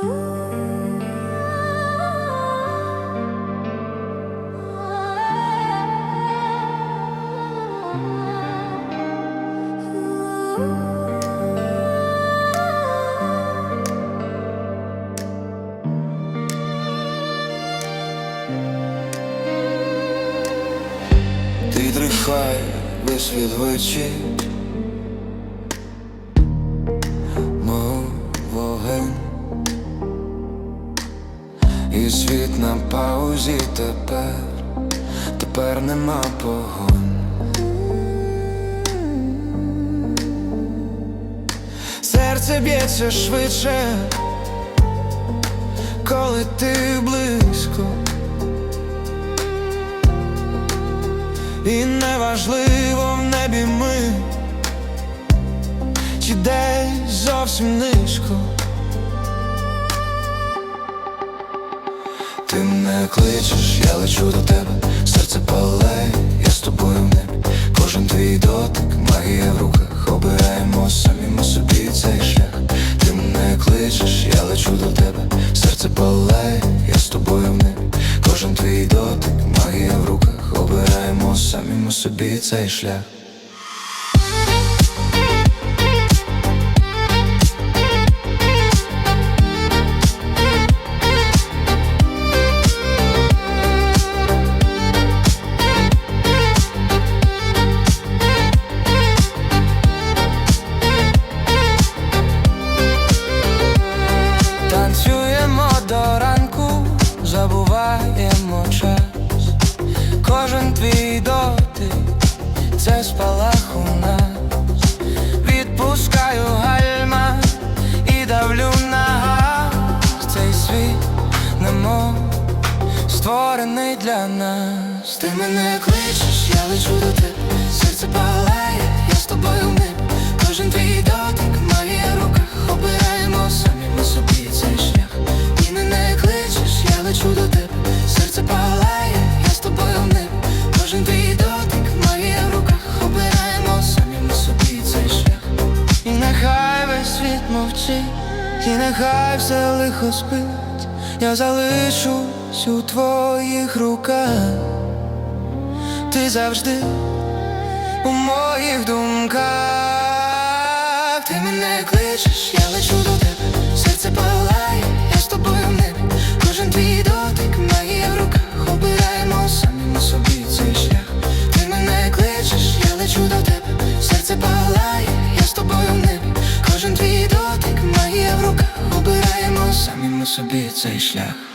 Ти трихай весь від вечір І світ на паузі тепер, тепер нема погонь Серце б'ється швидше, коли ти близько. І неважливо в небі ми, чи десь зовсім низько. Кличеш, я лечу до тебе, серце палає, я з тобою в небі. Кожен твій дотик, магія в руках, обираємо самі собі цей шлях. Ти мене кличеш, я лечу до тебе, серце палає, я з тобою в небі. Кожен твій дотик, магія в руках, обираємо самі собі цей шлях. Дотик, це спалах у нас. Відпускаю гальма і давлю на газ. Цей світ немов створений для нас. Ти мене кличеш, я лечу до тебе, серце палає, і нехай все лихо спить, я залишусь у твоїх руках, ти завжди у моїх думках, ти мене кличеш, я лечу до тебе, серце палає, я з тобою в небі, кожен твій дотик має в руках, обираємо самі ми собі цей шлях. Ти мене кличеш, я лечу до тебе, серце палає, я з тобою в небі, кожен твій дотик має в руках, обираємо самі ми собі цей шлях.